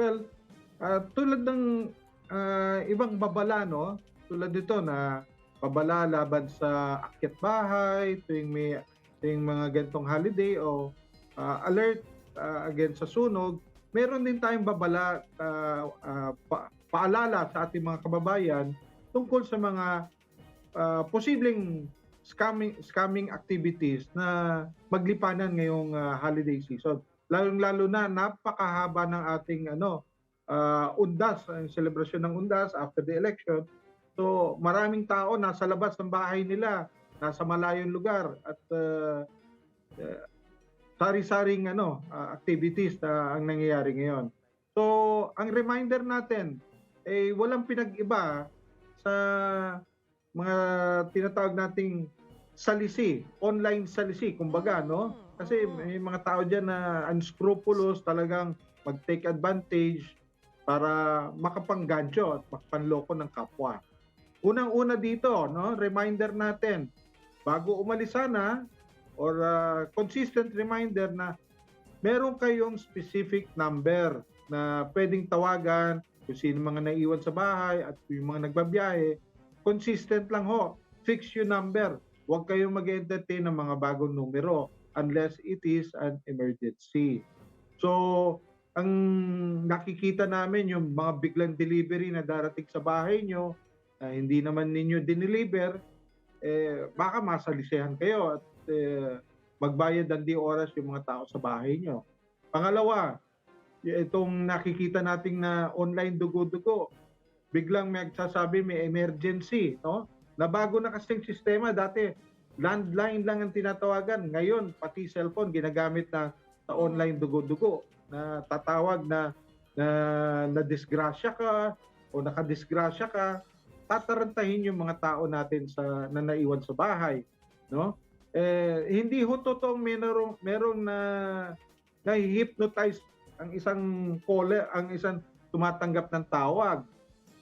Well, ah, tulad ng ah, ibang babala, no? Tulad nito na babala laban sa akyat bahay, tuwing may tuwing mga gantong holiday o ah, alert ah, against sa sunog, meron din tayong babala ah, ah, pa- paalala sa ating mga kababayan tungkol sa mga ah, posibleng scamming scamming activities na maglipanan ngayong ah, holiday season. Lalong-lalo na napakahaba ng ating ano ah, undas, ang selebrasyon ng undas after the election. So, maraming tao nasa labas ng bahay nila, nasa malayong lugar at ah, ah, sari-saring ano ah, activities na ang nangyayari ngayon. So, ang reminder natin eh walang pinag-iba sa mga tinatawag nating salisi, online salisi, kumbaga, no? Kasi may mga tao dyan na unscrupulous, talagang mag-take advantage para makapanggancho at makapanloko ng kapwa. Unang-una dito, no? Reminder natin, bago umalis sana, or uh, consistent reminder na meron kayong specific number na pwedeng tawagan kung sino mga naiwan sa bahay at yung mga nagbabiyahe, consistent lang ho. Fix yung number. Huwag kayong mag-entertain ng mga bagong numero unless it is an emergency. So, ang nakikita namin yung mga biglang delivery na darating sa bahay nyo, na hindi naman ninyo dineliver, eh, baka masalisihan kayo at eh, magbayad ng di oras yung mga tao sa bahay nyo. Pangalawa, itong nakikita nating na online dugo-dugo, biglang may nagsasabi may emergency, no? Na bago na kasing sistema, dati landline lang ang tinatawagan. Ngayon, pati cellphone ginagamit na sa online dugo-dugo na tatawag na na na-disgrasya ka o nakadisgrasya ka, tatarantahin yung mga tao natin sa na naiwan sa bahay, no? Eh hindi ho totoong merong merong na na-hypnotize ang isang caller, ang isang tumatanggap ng tawag.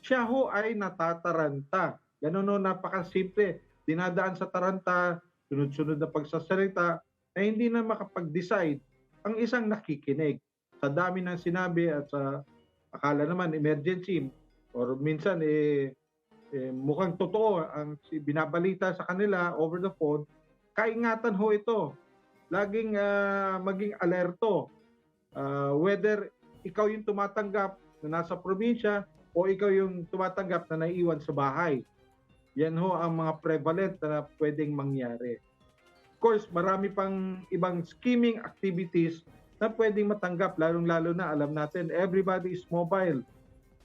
Siya ho ay natataranta. Ganun ho, napakasimple. Dinadaan sa taranta, sunod-sunod na pagsasalita, na hindi na makapag-decide ang isang nakikinig. Sa dami ng sinabi at sa akala naman emergency or minsan eh, eh mukhang totoo ang binabalita sa kanila over the phone, kaingatan ho ito. Laging ah, maging alerto. Ah, whether ikaw yung tumatanggap na nasa probinsya o ikaw yung tumatanggap na naiwan sa bahay. Yan ho ang mga prevalent na pwedeng mangyari. Of course, marami pang ibang scheming activities na pwedeng matanggap, lalong-lalo na alam natin, everybody is mobile.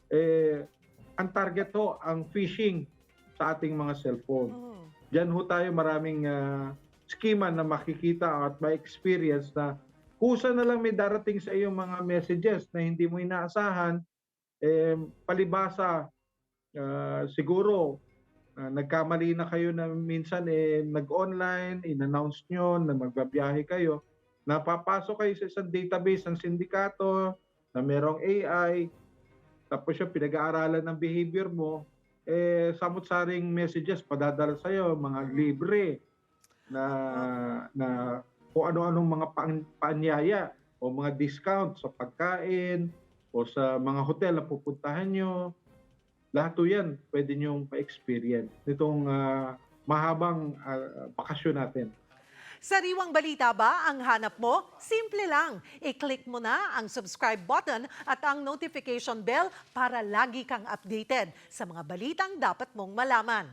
Eh, ang target ho, ang phishing sa ating mga cellphone. Mm. Diyan ho tayo maraming ah, schema na makikita at ma-experience na kusa na lang may darating sa iyong mga messages na hindi mo inaasahan, eh, palibasa, ah, siguro, ah, nagkamali na kayo na minsan eh, nag-online, in-announce nyo na magbabiyahe kayo, napapasok kayo sa isang database ng sindikato na merong AI, tapos yung pinag-aaralan ng behavior mo, eh, samot-saring messages padadala sa'yo, mga libre na, na kung ano-anong mga paan- paanyaya o mga discount sa pagkain o sa mga hotel na pupuntahan nyo. Lahat to yan pwede nyong pa-experience nitong ah, mahabang ah, bakasyon natin. Sariwang balita ba ang hanap mo? Simple lang. I-click mo na ang subscribe button at ang notification bell para lagi kang updated sa mga balitang dapat mong malaman.